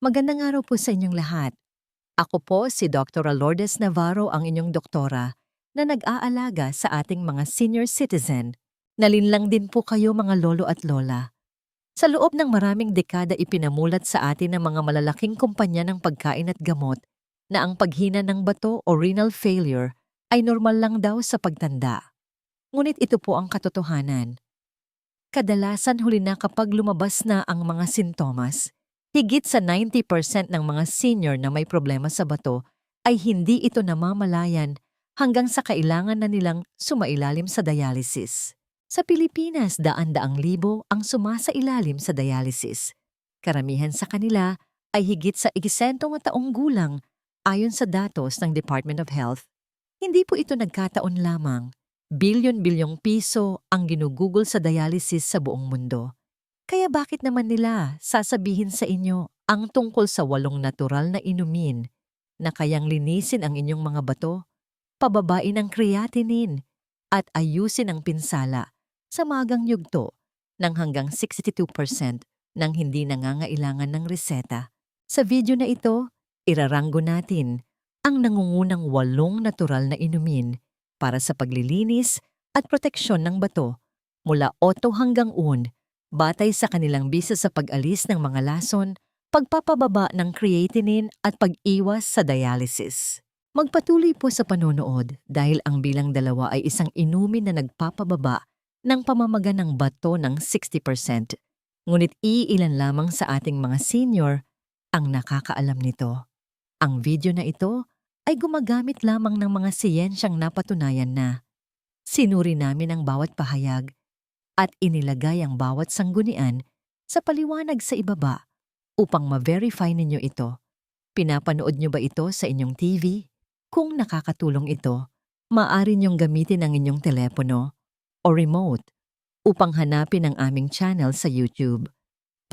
Magandang araw po sa inyong lahat. Ako po si Dr. Lourdes Navarro ang inyong doktora na nag-aalaga sa ating mga senior citizen. Nalinlang din po kayo mga lolo at lola. Sa loob ng maraming dekada ipinamulat sa atin ng mga malalaking kumpanya ng pagkain at gamot na ang paghina ng bato o renal failure ay normal lang daw sa pagtanda. Ngunit ito po ang katotohanan. Kadalasan huli na kapag lumabas na ang mga sintomas, higit sa 90% ng mga senior na may problema sa bato ay hindi ito namamalayan hanggang sa kailangan na nilang sumailalim sa dialysis. Sa Pilipinas, daan-daang libo ang sumasailalim sa dialysis. Karamihan sa kanila ay higit sa igisentong taong gulang ayon sa datos ng Department of Health. Hindi po ito nagkataon lamang. Bilyon-bilyong piso ang ginugugol sa dialysis sa buong mundo. Kaya bakit naman nila sasabihin sa inyo ang tungkol sa walong natural na inumin na kayang linisin ang inyong mga bato, pababain ang creatinine, at ayusin ang pinsala sa magang yugto ng hanggang 62% nang hindi nangangailangan ng reseta. Sa video na ito, iraranggo natin ang nangungunang walong natural na inumin para sa paglilinis at proteksyon ng bato mula oto hanggang un, batay sa kanilang bisa sa pag-alis ng mga lason, pagpapababa ng creatinine at pag-iwas sa dialysis. Magpatuloy po sa panonood dahil ang bilang dalawa ay isang inumin na nagpapababa ng pamamaga ng bato ng 60%. Ngunit iilan lamang sa ating mga senior ang nakakaalam nito. Ang video na ito ay gumagamit lamang ng mga siyensyang napatunayan na sinuri namin ang bawat pahayag at inilagay ang bawat sanggunian sa paliwanag sa ibaba upang ma-verify ninyo ito. Pinapanood nyo ba ito sa inyong TV? Kung nakakatulong ito, maaari nyong gamitin ang inyong telepono o remote upang hanapin ang aming channel sa YouTube.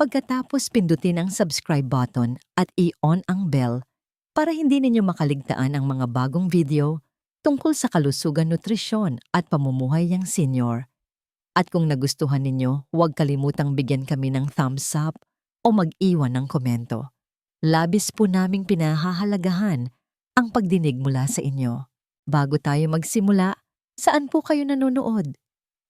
Pagkatapos pindutin ang subscribe button at i-on ang bell para hindi ninyo makaligtaan ang mga bagong video tungkol sa kalusugan nutrisyon at pamumuhay ng senior. At kung nagustuhan ninyo, huwag kalimutang bigyan kami ng thumbs up o mag-iwan ng komento. Labis po naming pinahahalagahan ang pagdinig mula sa inyo. Bago tayo magsimula, saan po kayo nanonood?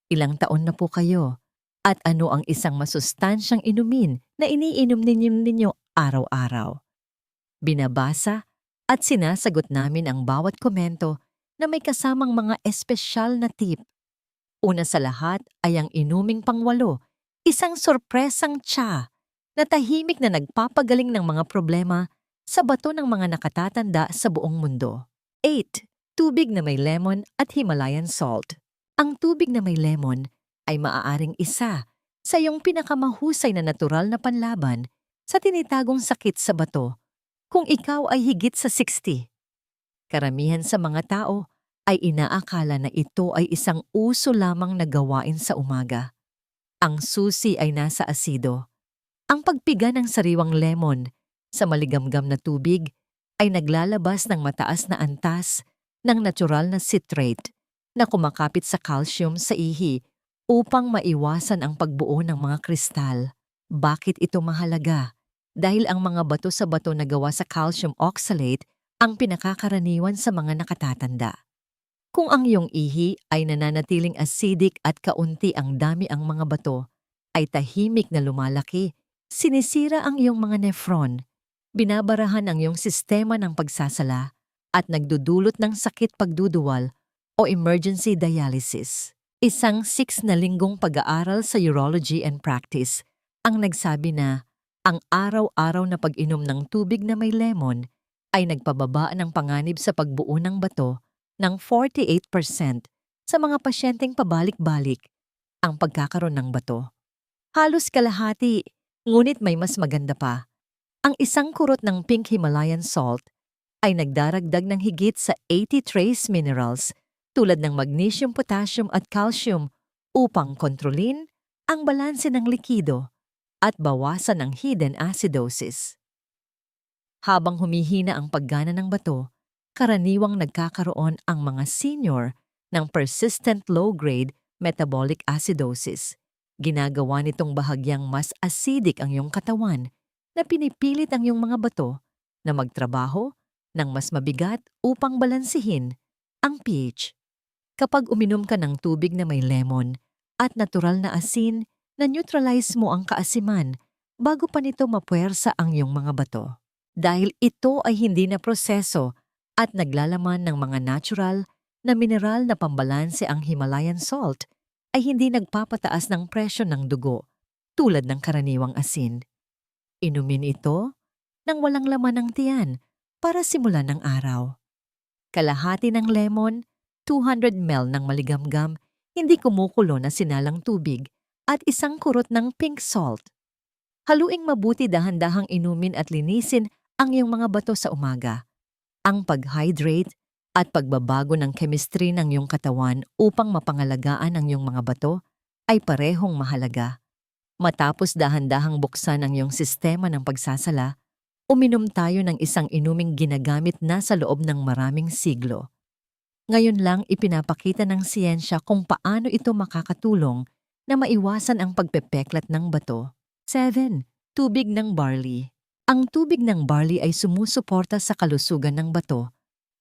Ilang taon na po kayo? At ano ang isang masustansyang inumin na iniinom ninyo ninyo araw-araw? Binabasa at sinasagot namin ang bawat komento na may kasamang mga espesyal na tip. Una sa lahat ay ang inuming pangwalo, isang sorpresang tsa na tahimik na nagpapagaling ng mga problema sa bato ng mga nakatatanda sa buong mundo. 8. Tubig na may lemon at Himalayan salt. Ang tubig na may lemon ay maaaring isa sa iyong pinakamahusay na natural na panlaban sa tinitagong sakit sa bato kung ikaw ay higit sa 60. Karamihan sa mga tao ay inaakala na ito ay isang uso lamang na gawain sa umaga. Ang susi ay nasa asido. Ang pagpiga ng sariwang lemon sa maligamgam na tubig ay naglalabas ng mataas na antas ng natural na citrate na kumakapit sa calcium sa ihi upang maiwasan ang pagbuo ng mga kristal. Bakit ito mahalaga? dahil ang mga bato sa bato na gawa sa calcium oxalate ang pinakakaraniwan sa mga nakatatanda. Kung ang iyong ihi ay nananatiling acidic at kaunti ang dami ang mga bato, ay tahimik na lumalaki, sinisira ang iyong mga nephron, binabarahan ang iyong sistema ng pagsasala, at nagdudulot ng sakit pagduduwal o emergency dialysis. Isang six na linggong pag-aaral sa urology and practice ang nagsabi na ang araw-araw na pag-inom ng tubig na may lemon ay nagpababa ng panganib sa pagbuo ng bato ng 48% sa mga pasyenteng pabalik-balik ang pagkakaroon ng bato. Halos kalahati, ngunit may mas maganda pa. Ang isang kurot ng pink Himalayan salt ay nagdaragdag ng higit sa 80 trace minerals tulad ng magnesium, potassium at calcium upang kontrolin ang balanse ng likido at bawasan ang hidden acidosis. Habang humihina ang paggana ng bato, karaniwang nagkakaroon ang mga senior ng persistent low-grade metabolic acidosis. Ginagawa nitong bahagyang mas acidic ang iyong katawan na pinipilit ang iyong mga bato na magtrabaho ng mas mabigat upang balansihin ang pH. Kapag uminom ka ng tubig na may lemon at natural na asin, na neutralize mo ang kaasiman bago pa nito mapuwersa ang iyong mga bato. Dahil ito ay hindi na proseso at naglalaman ng mga natural na mineral na pambalanse ang Himalayan salt ay hindi nagpapataas ng presyo ng dugo tulad ng karaniwang asin. Inumin ito nang walang laman ng tiyan para simulan ng araw. Kalahati ng lemon, 200 ml ng maligamgam, hindi kumukulo na sinalang tubig at isang kurot ng pink salt. Haluing mabuti dahan-dahang inumin at linisin ang iyong mga bato sa umaga. Ang pag-hydrate at pagbabago ng chemistry ng iyong katawan upang mapangalagaan ang iyong mga bato ay parehong mahalaga. Matapos dahan-dahang buksan ang iyong sistema ng pagsasala, uminom tayo ng isang inuming ginagamit na sa loob ng maraming siglo. Ngayon lang ipinapakita ng siyensya kung paano ito makakatulong na maiwasan ang pagpepeklat ng bato. 7. Tubig ng barley. Ang tubig ng barley ay sumusuporta sa kalusugan ng bato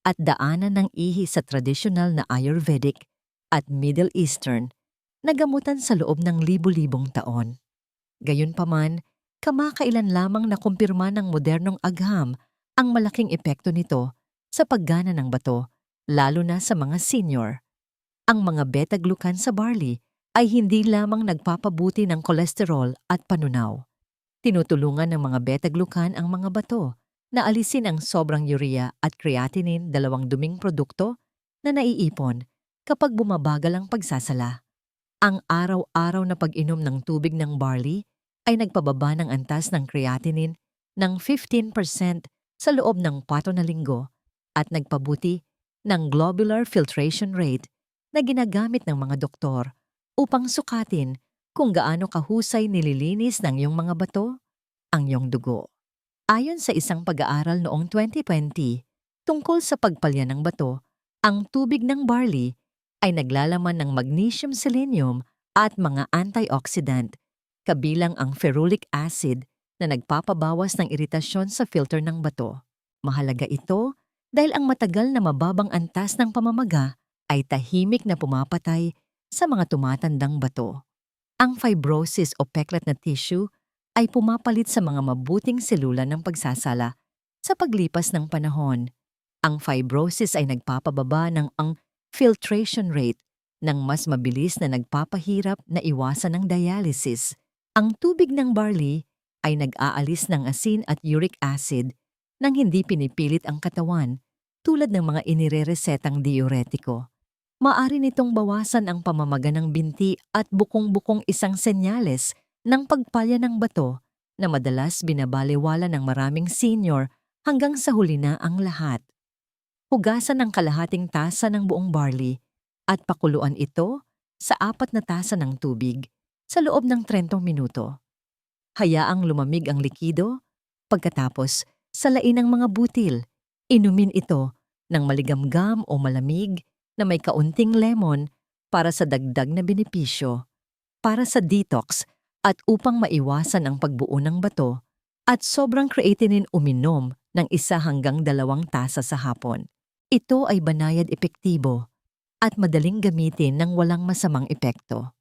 at daanan ng ihi sa tradisyonal na Ayurvedic at Middle Eastern na gamutan sa loob ng libu-libong taon. Gayunpaman, kamakailan lamang nakumpirma ng modernong agham ang malaking epekto nito sa paggana ng bato, lalo na sa mga senior. Ang mga beta-glucan sa barley ay hindi lamang nagpapabuti ng kolesterol at panunaw. Tinutulungan ng mga beta-glucan ang mga bato na alisin ang sobrang urea at creatinine dalawang duming produkto na naiipon kapag bumabagal ang pagsasala. Ang araw-araw na pag-inom ng tubig ng barley ay nagpababa ng antas ng creatinine ng 15% sa loob ng 4 na linggo at nagpabuti ng globular filtration rate na ginagamit ng mga doktor upang sukatin kung gaano kahusay nililinis ng iyong mga bato ang iyong dugo. Ayon sa isang pag-aaral noong 2020 tungkol sa pagpalya ng bato, ang tubig ng barley ay naglalaman ng magnesium selenium at mga antioxidant, kabilang ang ferulic acid na nagpapabawas ng iritasyon sa filter ng bato. Mahalaga ito dahil ang matagal na mababang antas ng pamamaga ay tahimik na pumapatay sa mga tumatandang bato. Ang fibrosis o peklat na tissue ay pumapalit sa mga mabuting selula ng pagsasala sa paglipas ng panahon. Ang fibrosis ay nagpapababa ng ang filtration rate ng mas mabilis na nagpapahirap na iwasan ng dialysis. Ang tubig ng barley ay nag-aalis ng asin at uric acid nang hindi pinipilit ang katawan tulad ng mga inireresetang diuretiko maari nitong bawasan ang pamamaga ng binti at bukong-bukong isang senyales ng pagpalya ng bato na madalas binabaliwala ng maraming senior hanggang sa huli na ang lahat. Hugasan ng kalahating tasa ng buong barley at pakuluan ito sa apat na tasa ng tubig sa loob ng 30 minuto. Hayaang lumamig ang likido, pagkatapos salain ng mga butil, inumin ito ng maligamgam o malamig na may kaunting lemon para sa dagdag na benepisyo, para sa detox at upang maiwasan ang pagbuo ng bato at sobrang creatinine uminom ng isa hanggang dalawang tasa sa hapon. Ito ay banayad epektibo at madaling gamitin ng walang masamang epekto.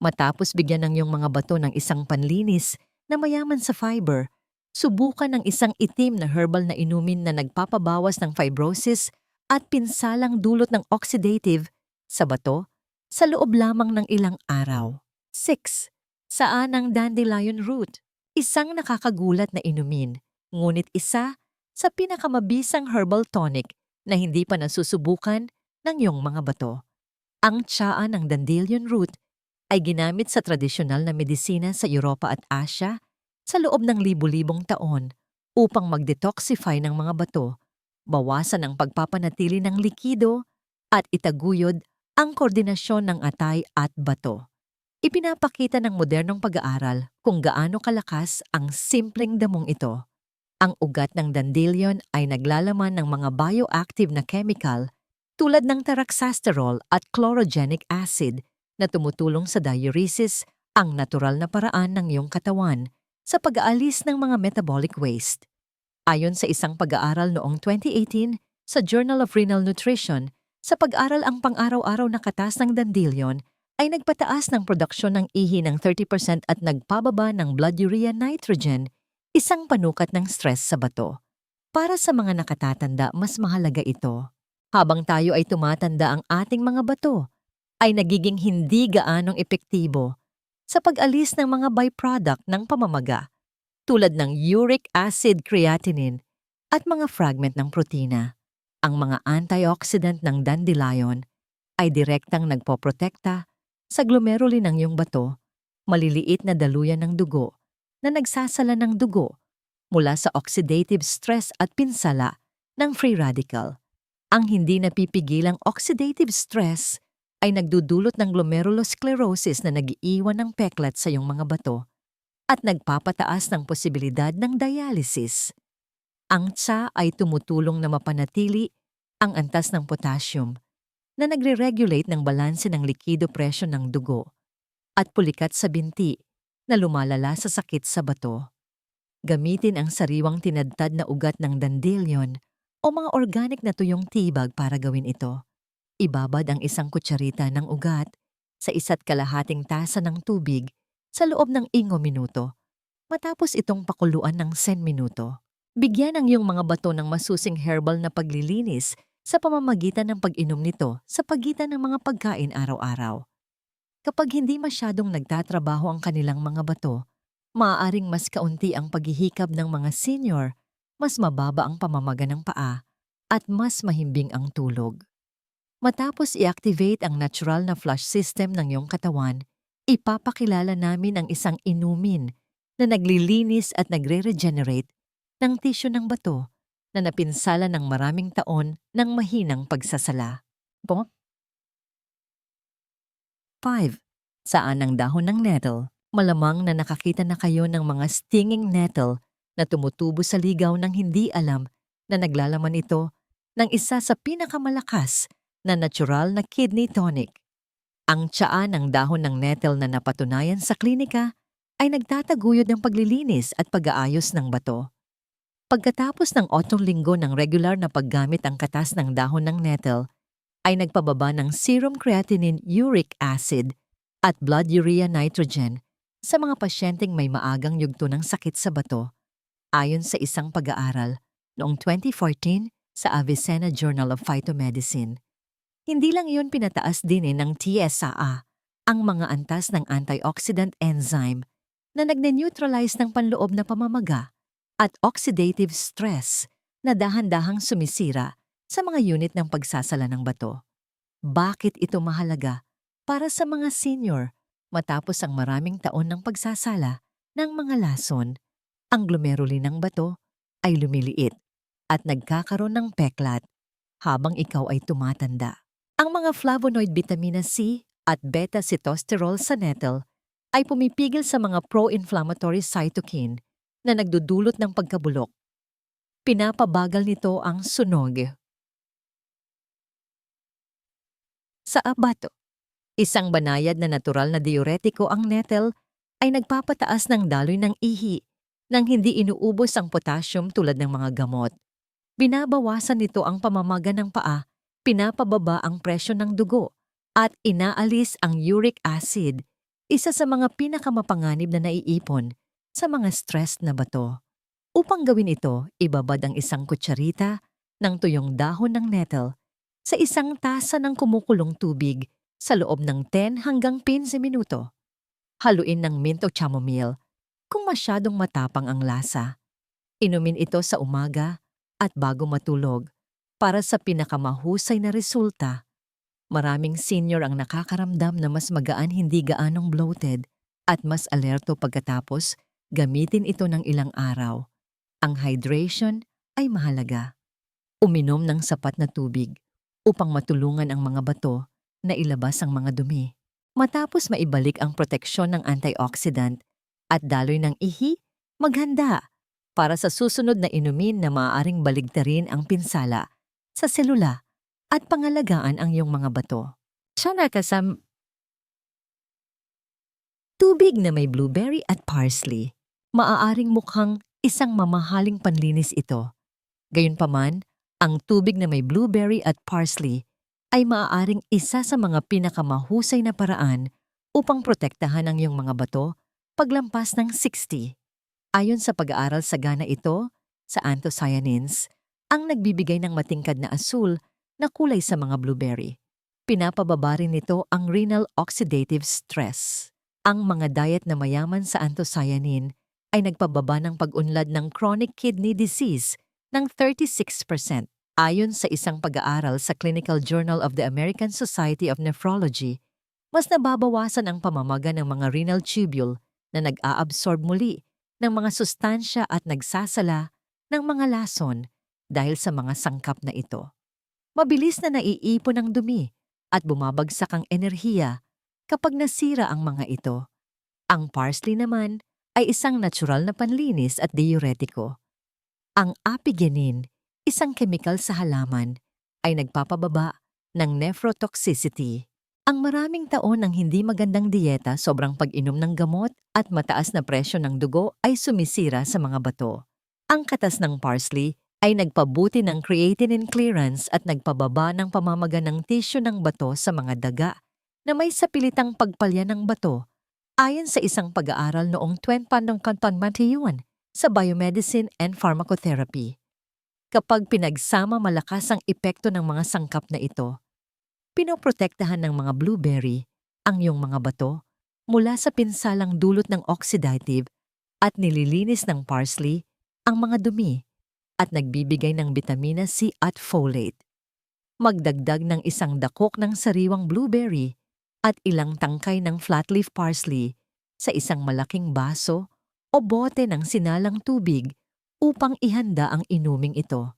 Matapos bigyan ng iyong mga bato ng isang panlinis na mayaman sa fiber, subukan ng isang itim na herbal na inumin na nagpapabawas ng fibrosis at pinsalang dulot ng oxidative sa bato sa loob lamang ng ilang araw. 6. Saan ang dandelion root? Isang nakakagulat na inumin, ngunit isa sa pinakamabisang herbal tonic na hindi pa nasusubukan ng iyong mga bato. Ang tsaa ng dandelion root ay ginamit sa tradisyonal na medisina sa Europa at Asia sa loob ng libu-libong taon upang mag-detoxify ng mga bato bawasan ang pagpapanatili ng likido at itaguyod ang koordinasyon ng atay at bato. Ipinapakita ng modernong pag-aaral kung gaano kalakas ang simpleng damong ito. Ang ugat ng dandelion ay naglalaman ng mga bioactive na chemical tulad ng taraxasterol at chlorogenic acid na tumutulong sa diuresis, ang natural na paraan ng iyong katawan sa pag-aalis ng mga metabolic waste. Ayon sa isang pag-aaral noong 2018 sa Journal of Renal Nutrition, sa pag-aral ang pang-araw-araw na katas ng dandelion ay nagpataas ng produksyon ng ihi ng 30% at nagpababa ng blood urea nitrogen, isang panukat ng stress sa bato. Para sa mga nakatatanda, mas mahalaga ito. Habang tayo ay tumatanda ang ating mga bato, ay nagiging hindi gaanong epektibo sa pag-alis ng mga byproduct ng pamamaga tulad ng uric acid creatinine at mga fragment ng protina. Ang mga antioxidant ng dandelion ay direktang nagpoprotekta sa glomeruli ng iyong bato, maliliit na daluyan ng dugo na nagsasala ng dugo mula sa oxidative stress at pinsala ng free radical. Ang hindi napipigilang oxidative stress ay nagdudulot ng glomerulosclerosis na nagiiwan ng peklat sa iyong mga bato at nagpapataas ng posibilidad ng dialysis. Ang tsa ay tumutulong na mapanatili ang antas ng potassium na nagre-regulate ng balanse ng likido presyo ng dugo at pulikat sa binti na lumalala sa sakit sa bato. Gamitin ang sariwang tinadtad na ugat ng dandelion o mga organic na tuyong tibag para gawin ito. Ibabad ang isang kutsarita ng ugat sa isa't kalahating tasa ng tubig sa loob ng ingo minuto. Matapos itong pakuluan ng 10 minuto, bigyan ang iyong mga bato ng masusing herbal na paglilinis sa pamamagitan ng pag-inom nito sa pagitan ng mga pagkain araw-araw. Kapag hindi masyadong nagtatrabaho ang kanilang mga bato, maaaring mas kaunti ang paghihikab ng mga senior, mas mababa ang pamamaga ng paa, at mas mahimbing ang tulog. Matapos i-activate ang natural na flush system ng iyong katawan, ipapakilala namin ang isang inumin na naglilinis at nagre-regenerate ng tissue ng bato na napinsala ng maraming taon ng mahinang pagsasala. Po? 5. Saan ang dahon ng nettle? Malamang na nakakita na kayo ng mga stinging nettle na tumutubo sa ligaw ng hindi alam na naglalaman ito ng isa sa pinakamalakas na natural na kidney tonic. Ang tsaa ng dahon ng nettle na napatunayan sa klinika ay nagtataguyod ng paglilinis at pag-aayos ng bato. Pagkatapos ng otong linggo ng regular na paggamit ang katas ng dahon ng nettle, ay nagpababa ng serum creatinine uric acid at blood urea nitrogen sa mga pasyenteng may maagang yugto ng sakit sa bato, ayon sa isang pag-aaral noong 2014 sa Avicenna Journal of Phytomedicine. Hindi lang iyon pinataas din eh ng TSAA, ang mga antas ng antioxidant enzyme na nagne-neutralize ng panloob na pamamaga at oxidative stress na dahan-dahang sumisira sa mga unit ng pagsasala ng bato. Bakit ito mahalaga para sa mga senior matapos ang maraming taon ng pagsasala ng mga lason? Ang glomeruli ng bato ay lumiliit at nagkakaroon ng peklat habang ikaw ay tumatanda. Mga flavonoid vitamina C at beta-sitosterol sa nettle ay pumipigil sa mga pro-inflammatory cytokine na nagdudulot ng pagkabulok. Pinapabagal nito ang sunog. Sa abato, isang banayad na natural na diuretiko ang nettle ay nagpapataas ng daloy ng ihi nang hindi inuubos ang potassium tulad ng mga gamot. Binabawasan nito ang pamamaga ng paa pinapababa ang presyo ng dugo at inaalis ang uric acid, isa sa mga pinakamapanganib na naiipon sa mga stressed na bato. Upang gawin ito, ibabad ang isang kutsarita ng tuyong dahon ng nettle sa isang tasa ng kumukulong tubig sa loob ng 10 hanggang 15 minuto. Haluin ng mint o chamomile kung masyadong matapang ang lasa. Inumin ito sa umaga at bago matulog para sa pinakamahusay na resulta. Maraming senior ang nakakaramdam na mas magaan hindi gaanong bloated at mas alerto pagkatapos gamitin ito ng ilang araw. Ang hydration ay mahalaga. Uminom ng sapat na tubig upang matulungan ang mga bato na ilabas ang mga dumi. Matapos maibalik ang proteksyon ng antioxidant at daloy ng ihi, maghanda para sa susunod na inumin na maaaring baligtarin ang pinsala sa selula at pangalagaan ang iyong mga bato. Siya nakasam tubig na may blueberry at parsley. maaaring mukhang isang mamahaling panlinis ito. Gayunpaman, ang tubig na may blueberry at parsley ay maaaring isa sa mga pinakamahusay na paraan upang protektahan ang iyong mga bato paglampas ng 60. Ayon sa pag-aaral sa gana ito, sa anthocyanins, ang nagbibigay ng matingkad na asul na kulay sa mga blueberry. Pinapababa rin nito ang renal oxidative stress. Ang mga diet na mayaman sa anthocyanin ay nagpababa ng pag-unlad ng chronic kidney disease ng 36%. Ayon sa isang pag-aaral sa Clinical Journal of the American Society of Nephrology, mas nababawasan ang pamamaga ng mga renal tubule na nag-aabsorb muli ng mga sustansya at nagsasala ng mga lason dahil sa mga sangkap na ito. Mabilis na naiipon ang dumi at bumabagsak ang enerhiya kapag nasira ang mga ito. Ang parsley naman ay isang natural na panlinis at diuretiko. Ang apigenin, isang kemikal sa halaman, ay nagpapababa ng nephrotoxicity. Ang maraming taon ng hindi magandang dieta, sobrang pag-inom ng gamot at mataas na presyo ng dugo ay sumisira sa mga bato. Ang katas ng parsley ay nagpabuti ng creatinine clearance at nagpababa ng pamamaga ng tissue ng bato sa mga daga na may sapilitang pagpalya ng bato ayon sa isang pag-aaral noong 20 ng Canton Matiyuan sa Biomedicine and Pharmacotherapy. Kapag pinagsama malakas ang epekto ng mga sangkap na ito, pinoprotektahan ng mga blueberry ang iyong mga bato mula sa pinsalang dulot ng oxidative at nililinis ng parsley ang mga dumi at nagbibigay ng bitamina C at folate. Magdagdag ng isang dakok ng sariwang blueberry at ilang tangkay ng flatleaf parsley sa isang malaking baso o bote ng sinalang tubig upang ihanda ang inuming ito.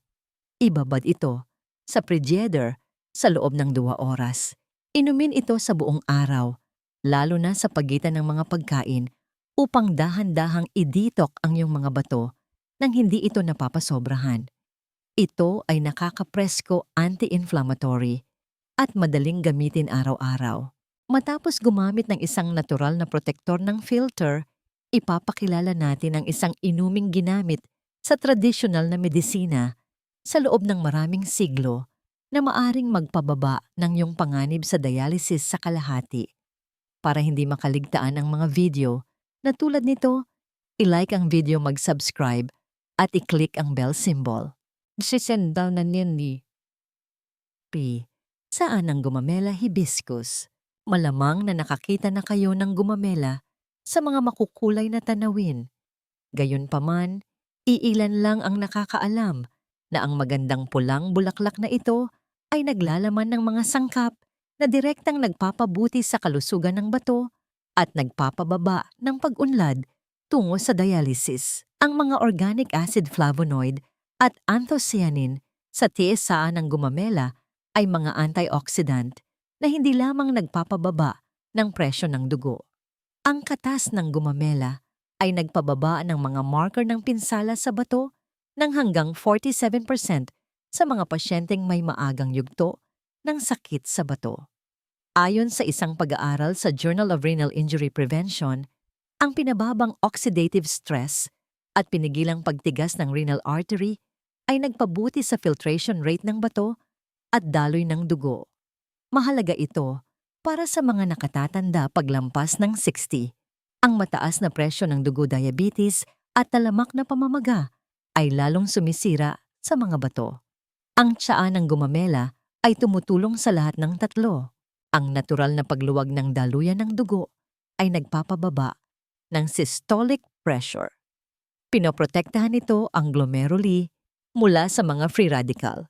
Ibabad ito sa frigidaire sa loob ng dua oras. Inumin ito sa buong araw, lalo na sa pagitan ng mga pagkain upang dahan-dahang iditok ang iyong mga bato nang hindi ito napapasobrahan. Ito ay nakakapresko anti-inflammatory at madaling gamitin araw-araw. Matapos gumamit ng isang natural na protektor ng filter, ipapakilala natin ang isang inuming ginamit sa tradisyonal na medisina sa loob ng maraming siglo na maaring magpababa ng iyong panganib sa dialysis sa kalahati. Para hindi makaligtaan ang mga video na tulad nito, ilike ang video mag-subscribe at i-click ang bell symbol. Sisend daw na ni P. Saan ang gumamela hibiscus? Malamang na nakakita na kayo ng gumamela sa mga makukulay na tanawin. Gayunpaman, iilan lang ang nakakaalam na ang magandang pulang bulaklak na ito ay naglalaman ng mga sangkap na direktang nagpapabuti sa kalusugan ng bato at nagpapababa ng pag-unlad tungo sa dialysis. Ang mga organic acid flavonoid at anthocyanin sa TSA ng gumamela ay mga antioxidant na hindi lamang nagpapababa ng presyo ng dugo. Ang katas ng gumamela ay nagpababa ng mga marker ng pinsala sa bato ng hanggang 47% sa mga pasyenteng may maagang yugto ng sakit sa bato. Ayon sa isang pag-aaral sa Journal of Renal Injury Prevention, ang pinababang oxidative stress at pinigilang pagtigas ng renal artery ay nagpabuti sa filtration rate ng bato at daloy ng dugo. Mahalaga ito para sa mga nakatatanda paglampas ng 60. Ang mataas na presyo ng dugo diabetes at talamak na pamamaga ay lalong sumisira sa mga bato. Ang tsaa ng gumamela ay tumutulong sa lahat ng tatlo. Ang natural na pagluwag ng daluyan ng dugo ay nagpapababa ng systolic pressure. Pinoprotektahan ito ang glomeruli mula sa mga free radical.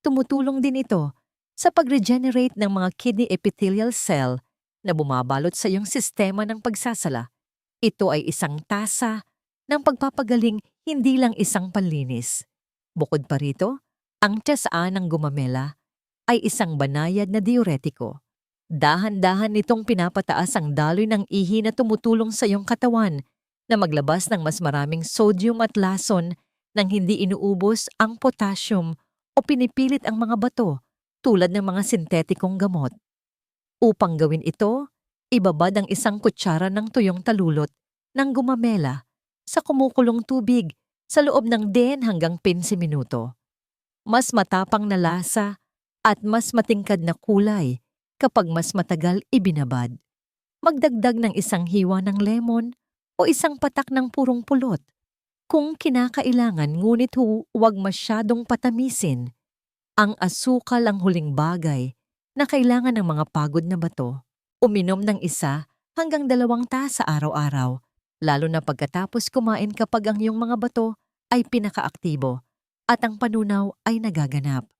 Tumutulong din ito sa pag-regenerate ng mga kidney epithelial cell na bumabalot sa iyong sistema ng pagsasala. Ito ay isang tasa ng pagpapagaling hindi lang isang panlinis. Bukod pa rito, ang tiyasaan ng gumamela ay isang banayad na diuretiko. Dahan-dahan nitong pinapataas ang daloy ng ihi na tumutulong sa iyong katawan na maglabas ng mas maraming sodium at lason nang hindi inuubos ang potassium o pinipilit ang mga bato tulad ng mga sintetikong gamot. Upang gawin ito, ibabad ang isang kutsara ng tuyong talulot ng gumamela sa kumukulong tubig sa loob ng 10 hanggang 15 minuto. Mas matapang na lasa at mas matingkad na kulay kapag mas matagal ibinabad. Magdagdag ng isang hiwa ng lemon o isang patak ng purong pulot. Kung kinakailangan ngunit hu, huwag masyadong patamisin. Ang asukal ang huling bagay na kailangan ng mga pagod na bato. Uminom ng isa hanggang dalawang tasa araw-araw, lalo na pagkatapos kumain kapag ang iyong mga bato ay pinakaaktibo at ang panunaw ay nagaganap.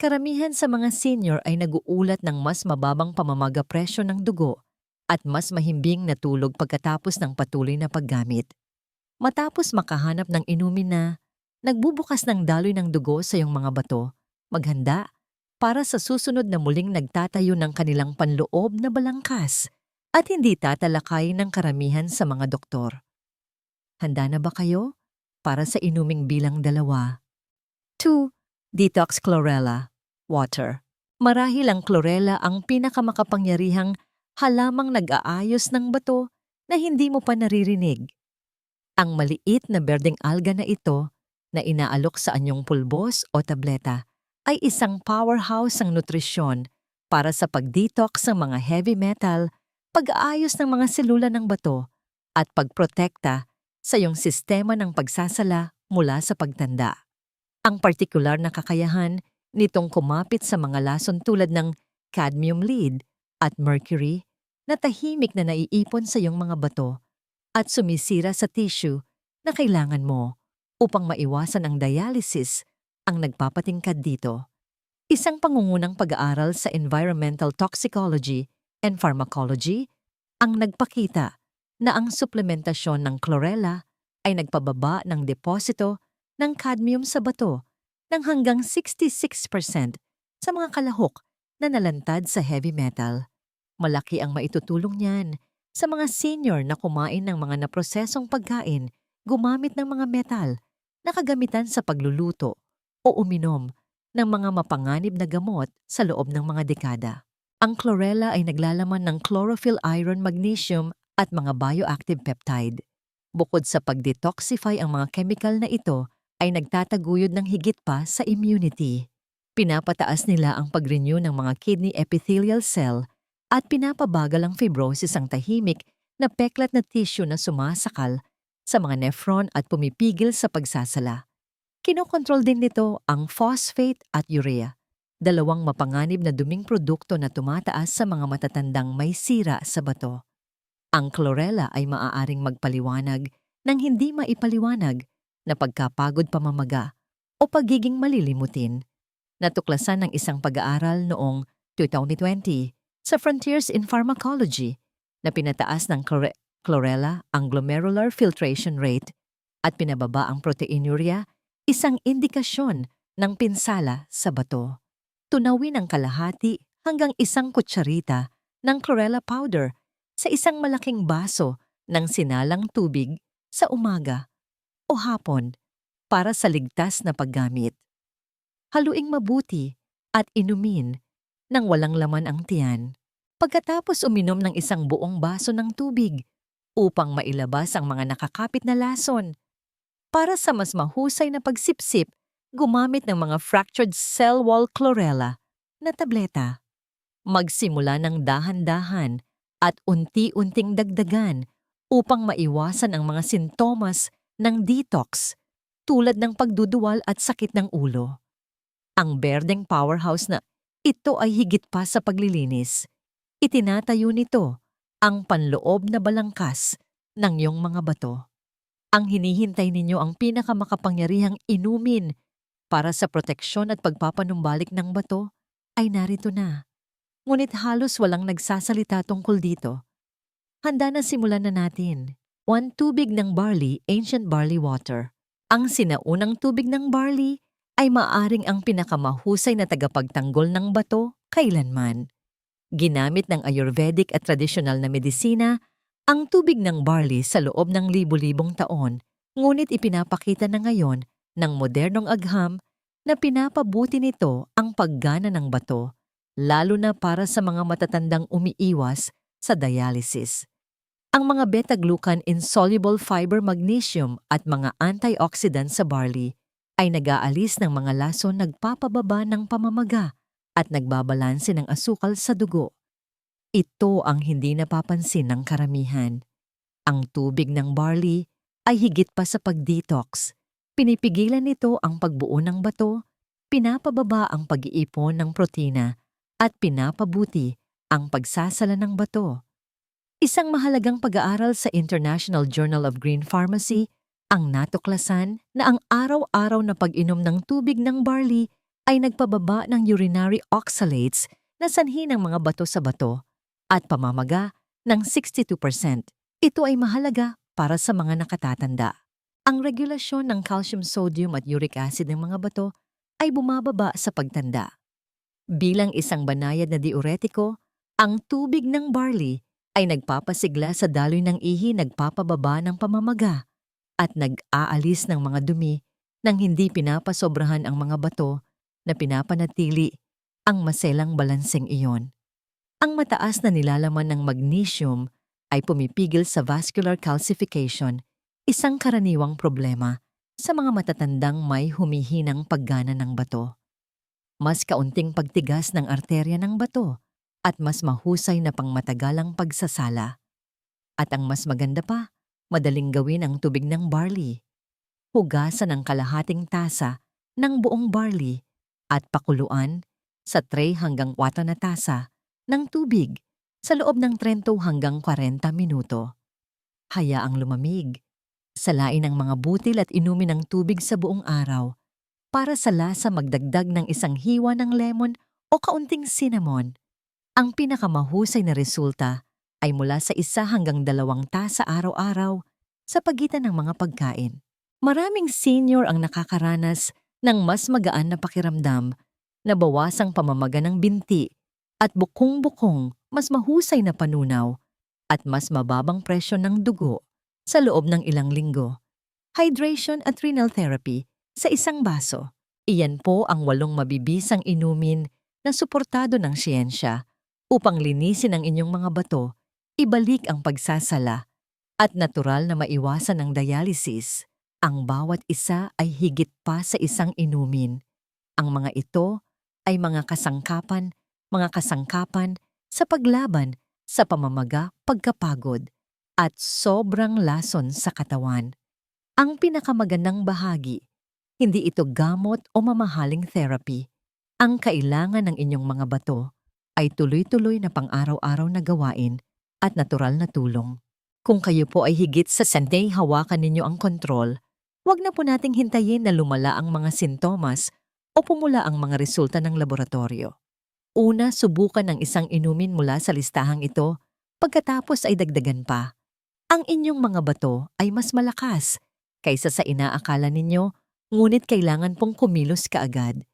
Karamihan sa mga senior ay naguulat ng mas mababang pamamaga presyo ng dugo at mas mahimbing na tulog pagkatapos ng patuloy na paggamit. Matapos makahanap ng inumin na nagbubukas ng daloy ng dugo sa iyong mga bato, maghanda para sa susunod na muling nagtatayo ng kanilang panloob na balangkas at hindi tatalakay ng karamihan sa mga doktor. Handa na ba kayo para sa inuming bilang dalawa? 2. Detox Chlorella Water Marahil ang chlorella ang pinakamakapangyarihang halamang nag-aayos ng bato na hindi mo pa naririnig. Ang maliit na berdeng alga na ito na inaalok sa anyong pulbos o tableta ay isang powerhouse ng nutrisyon para sa pag-detox ng mga heavy metal, pag-aayos ng mga selula ng bato, at pagprotekta sa iyong sistema ng pagsasala mula sa pagtanda. Ang partikular na kakayahan nitong kumapit sa mga lason tulad ng cadmium lead at mercury na tahimik na naiipon sa iyong mga bato at sumisira sa tissue na kailangan mo upang maiwasan ang dialysis ang nagpapatingkad dito. Isang pangungunang pag-aaral sa environmental toxicology and pharmacology ang nagpakita na ang suplementasyon ng chlorella ay nagpababa ng deposito ng cadmium sa bato ng hanggang 66% sa mga kalahok na nalantad sa heavy metal. Malaki ang maitutulong niyan sa mga senior na kumain ng mga naprosesong pagkain gumamit ng mga metal na kagamitan sa pagluluto o uminom ng mga mapanganib na gamot sa loob ng mga dekada. Ang chlorella ay naglalaman ng chlorophyll iron magnesium at mga bioactive peptide. Bukod sa pag-detoxify ang mga chemical na ito, ay nagtataguyod ng higit pa sa immunity. Pinapataas nila ang pag-renew ng mga kidney epithelial cell at pinapabagal ang fibrosis ang tahimik na peklat na tissue na sumasakal sa mga nephron at pumipigil sa pagsasala. Kinokontrol din nito ang phosphate at urea, dalawang mapanganib na duming produkto na tumataas sa mga matatandang may sira sa bato. Ang chlorella ay maaaring magpaliwanag ng hindi maipaliwanag na pagkapagod pamamaga o pagiging malilimutin. Natuklasan ng isang pag-aaral noong 2020 sa Frontiers in Pharmacology na pinataas ng chlore- chlorella ang glomerular filtration rate at pinababa ang proteinuria isang indikasyon ng pinsala sa bato. Tunawin ang kalahati hanggang isang kutsarita ng chlorella powder sa isang malaking baso ng sinalang tubig sa umaga o hapon para sa ligtas na paggamit. Haluing mabuti at inumin nang walang laman ang tiyan. Pagkatapos uminom ng isang buong baso ng tubig upang mailabas ang mga nakakapit na lason para sa mas mahusay na pagsipsip, gumamit ng mga fractured cell wall chlorella na tableta. Magsimula ng dahan-dahan at unti-unting dagdagan upang maiwasan ang mga sintomas ng detox tulad ng pagduduwal at sakit ng ulo. Ang berdeng powerhouse na ito ay higit pa sa paglilinis. Itinatayo nito ang panloob na balangkas ng iyong mga bato. Ang hinihintay ninyo ang pinakamakapangyarihang inumin para sa proteksyon at pagpapanumbalik ng bato ay narito na. Ngunit halos walang nagsasalita tungkol dito. Handa na simulan na natin. One tubig ng barley, ancient barley water. Ang sinaunang tubig ng barley ay maaring ang pinakamahusay na tagapagtanggol ng bato kailanman. Ginamit ng Ayurvedic at tradisyonal na medisina ang tubig ng barley sa loob ng libu-libong taon, ngunit ipinapakita na ngayon ng modernong agham na pinapabuti nito ang paggana ng bato, lalo na para sa mga matatandang umiiwas sa dialysis. Ang mga beta-glucan insoluble fiber magnesium at mga antioxidant sa barley ay nag-aalis ng mga lason nagpapababa ng pamamaga at nagbabalanse ng asukal sa dugo. Ito ang hindi napapansin ng karamihan. Ang tubig ng barley ay higit pa sa pag-detox. Pinipigilan nito ang pagbuo ng bato, pinapababa ang pag-iipon ng protina, at pinapabuti ang pagsasala ng bato. Isang mahalagang pag-aaral sa International Journal of Green Pharmacy ang natuklasan na ang araw-araw na pag-inom ng tubig ng barley ay nagpababa ng urinary oxalates na sanhi ng mga bato sa bato at pamamaga ng 62%. Ito ay mahalaga para sa mga nakatatanda. Ang regulasyon ng calcium, sodium at uric acid ng mga bato ay bumababa sa pagtanda. Bilang isang banayad na diuretiko, ang tubig ng barley ay nagpapasigla sa daloy ng ihi nagpapababa ng pamamaga at nag-aalis ng mga dumi nang hindi pinapasobrahan ang mga bato na pinapanatili ang maselang balanseng iyon. Ang mataas na nilalaman ng magnesium ay pumipigil sa vascular calcification, isang karaniwang problema sa mga matatandang may humihinang paggana ng bato. Mas kaunting pagtigas ng arterya ng bato at mas mahusay na pangmatagalang pagsasala. At ang mas maganda pa, madaling gawin ang tubig ng barley. Hugasan ng kalahating tasa ng buong barley at pakuluan sa 3 hanggang 4 na tasa ng tubig sa loob ng 30 hanggang 40 minuto. Hayaang lumamig. Salain ang mga butil at inumin ng tubig sa buong araw para sa lasa magdagdag ng isang hiwa ng lemon o kaunting cinnamon. Ang pinakamahusay na resulta ay mula sa isa hanggang dalawang tasa araw-araw sa pagitan ng mga pagkain. Maraming senior ang nakakaranas ng mas magaan na pakiramdam na bawasang pamamaga ng binti at bukong-bukong mas mahusay na panunaw at mas mababang presyo ng dugo sa loob ng ilang linggo. Hydration at renal therapy sa isang baso. Iyan po ang walong mabibisang inumin na suportado ng siyensya upang linisin ang inyong mga bato, ibalik ang pagsasala, at natural na maiwasan ang dialysis. Ang bawat isa ay higit pa sa isang inumin. Ang mga ito ay mga kasangkapan, mga kasangkapan sa paglaban sa pamamaga, pagkapagod, at sobrang lason sa katawan. Ang pinakamagandang bahagi, hindi ito gamot o mamahaling therapy. Ang kailangan ng inyong mga bato ay tuloy-tuloy na pang-araw-araw na gawain at natural na tulong. Kung kayo po ay higit sa sanday hawakan ninyo ang kontrol, huwag na po nating hintayin na lumala ang mga sintomas o pumula ang mga resulta ng laboratorio. Una, subukan ng isang inumin mula sa listahang ito, pagkatapos ay dagdagan pa ang inyong mga bato ay mas malakas kaysa sa inaakala ninyo, ngunit kailangan pong kumilos kaagad.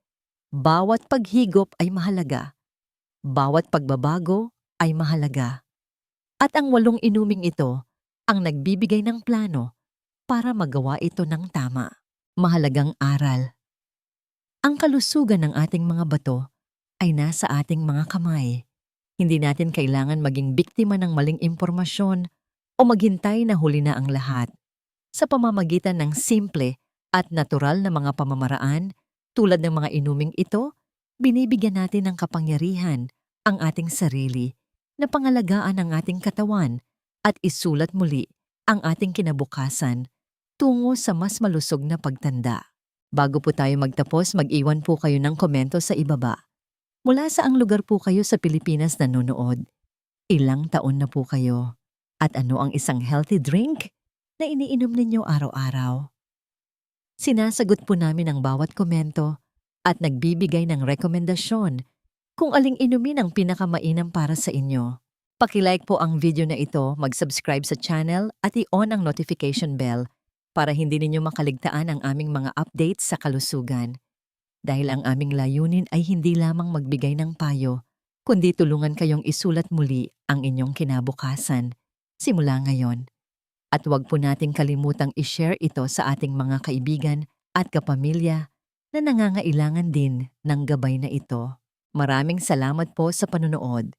Bawat paghigop ay mahalaga. Bawat pagbabago ay mahalaga. At ang walong inuming ito ang nagbibigay ng plano para magawa ito ng tama. Mahalagang aral. Ang kalusugan ng ating mga bato ay nasa ating mga kamay. Hindi natin kailangan maging biktima ng maling impormasyon o maghintay na huli na ang lahat. Sa pamamagitan ng simple at natural na mga pamamaraan tulad ng mga inuming ito, binibigyan natin ng kapangyarihan ang ating sarili na pangalagaan ang ating katawan at isulat muli ang ating kinabukasan tungo sa mas malusog na pagtanda. Bago po tayo magtapos, mag-iwan po kayo ng komento sa ibaba. Mula sa ang lugar po kayo sa Pilipinas nanonood? Ilang taon na po kayo? At ano ang isang healthy drink na iniinom ninyo araw-araw? Sinasagot po namin ang bawat komento at nagbibigay ng rekomendasyon kung aling inumin ang pinakamainam para sa inyo. Pakilike po ang video na ito, mag-subscribe sa channel at i-on ang notification bell para hindi ninyo makaligtaan ang aming mga updates sa kalusugan. Dahil ang aming layunin ay hindi lamang magbigay ng payo, kundi tulungan kayong isulat muli ang inyong kinabukasan simula ngayon. At huwag po nating kalimutang i-share ito sa ating mga kaibigan at kapamilya na nangangailangan din ng gabay na ito. Maraming salamat po sa panonood.